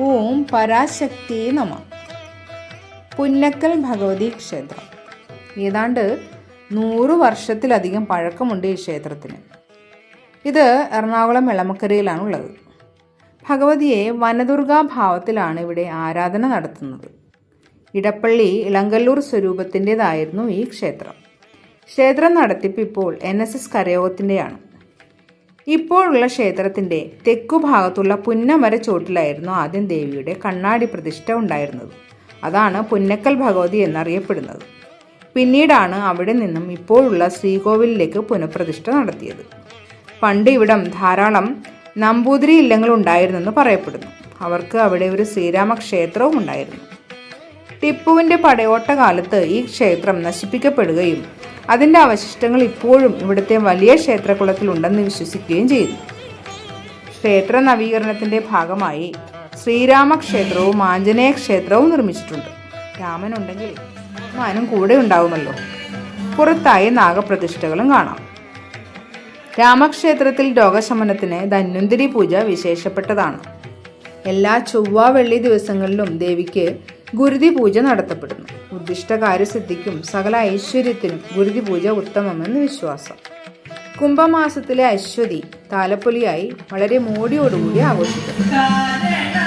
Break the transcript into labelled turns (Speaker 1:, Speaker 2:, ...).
Speaker 1: ഓം പരാശക്തി നമ. പുന്നക്കൽ ഭഗവതി ക്ഷേത്രം. ഏതാണ്ട് നൂറ് വർഷത്തിലധികം പഴക്കമുണ്ട് ഈ ക്ഷേത്രത്തിന്. ഇത് എറണാകുളം എളമക്കരയിലാണുള്ളത്. ഭഗവതിയെ വനദുർഗാ ഭാവത്തിലാണ് ഇവിടെ ആരാധന നടത്തുന്നത്. ഇടപ്പള്ളി ഇളങ്കല്ലൂർ സ്വരൂപത്തിന്റെതായിരുന്നു ഈ ക്ഷേത്രം. ക്ഷേത്രം നടത്തിപ്പ് ഇപ്പോൾ എൻ എസ് എസ് കരയോഗത്തിന്റെയാണ്. ഇപ്പോഴുള്ള ക്ഷേത്രത്തിന്റെ തെക്കുഭാഗത്തുള്ള പുന്നമര ചോട്ടിലായിരുന്നു ആദ്യം ദേവിയുടെ കണ്ണാടി പ്രതിഷ്ഠ ഉണ്ടായിരുന്നത്. അതാണ് പുന്നക്കൽ ഭഗവതി എന്നറിയപ്പെടുന്നത്. പിന്നീടാണ് അവിടെ നിന്നും ഇപ്പോഴുള്ള ശ്രീകോവിലിലേക്ക് പുനഃപ്രതിഷ്ഠ നടത്തിയത്. പണ്ട് ഇവിടം ധാരാളം നമ്പൂതിരി ഇല്ലങ്ങൾ ഉണ്ടായിരുന്നെന്ന് പറയപ്പെടുന്നു. അവർക്ക് അവിടെ ഒരു ശ്രീരാമ ക്ഷേത്രവും ഉണ്ടായിരുന്നു. ടിപ്പുവിന്റെ പടയോട്ട കാലത്ത് ഈ ക്ഷേത്രം നശിപ്പിക്കപ്പെടുകയും അതിന്റെ അവശിഷ്ടങ്ങൾ ഇപ്പോഴും ഇവിടുത്തെ വലിയ ക്ഷേത്രകുളത്തിലുണ്ടെന്ന് വിശ്വസിക്കുകയും ചെയ്തു ക്ഷേത്ര നവീകരണത്തിന്റെ ഭാഗമായി ശ്രീരാമക്ഷേത്രവും ആഞ്ജനേയ ക്ഷേത്രവും നിർമ്മിച്ചിട്ടുണ്ട്. രാമനുണ്ടെങ്കിൽ മാനും കൂടെ ഉണ്ടാവുമല്ലോ. പുറത്തായി നാഗപ്രതിഷ്ഠകളും കാണാം. രാമക്ഷേത്രത്തിൽ രോഗശമനത്തിന് ധന്വന്തിരി പൂജ വിശേഷപ്പെട്ടതാണ്. എല്ലാ ചൊവ്വ വെള്ളി ദിവസങ്ങളിലും ദേവിക്ക് ഗുരുതി പൂജ നടത്തപ്പെടുന്നു. ഉദ്ദിഷ്ട കാര്യസിദ്ധിക്കും സകല ഐശ്വര്യത്തിനും ഗുരുതി പൂജ ഉത്തമമെന്ന് വിശ്വാസം. കുംഭമാസത്തിലെ അശ്വതി താലപ്പൊലിയായി വളരെ മോടിയോടുകൂടി ആഘോഷിക്കുന്നു.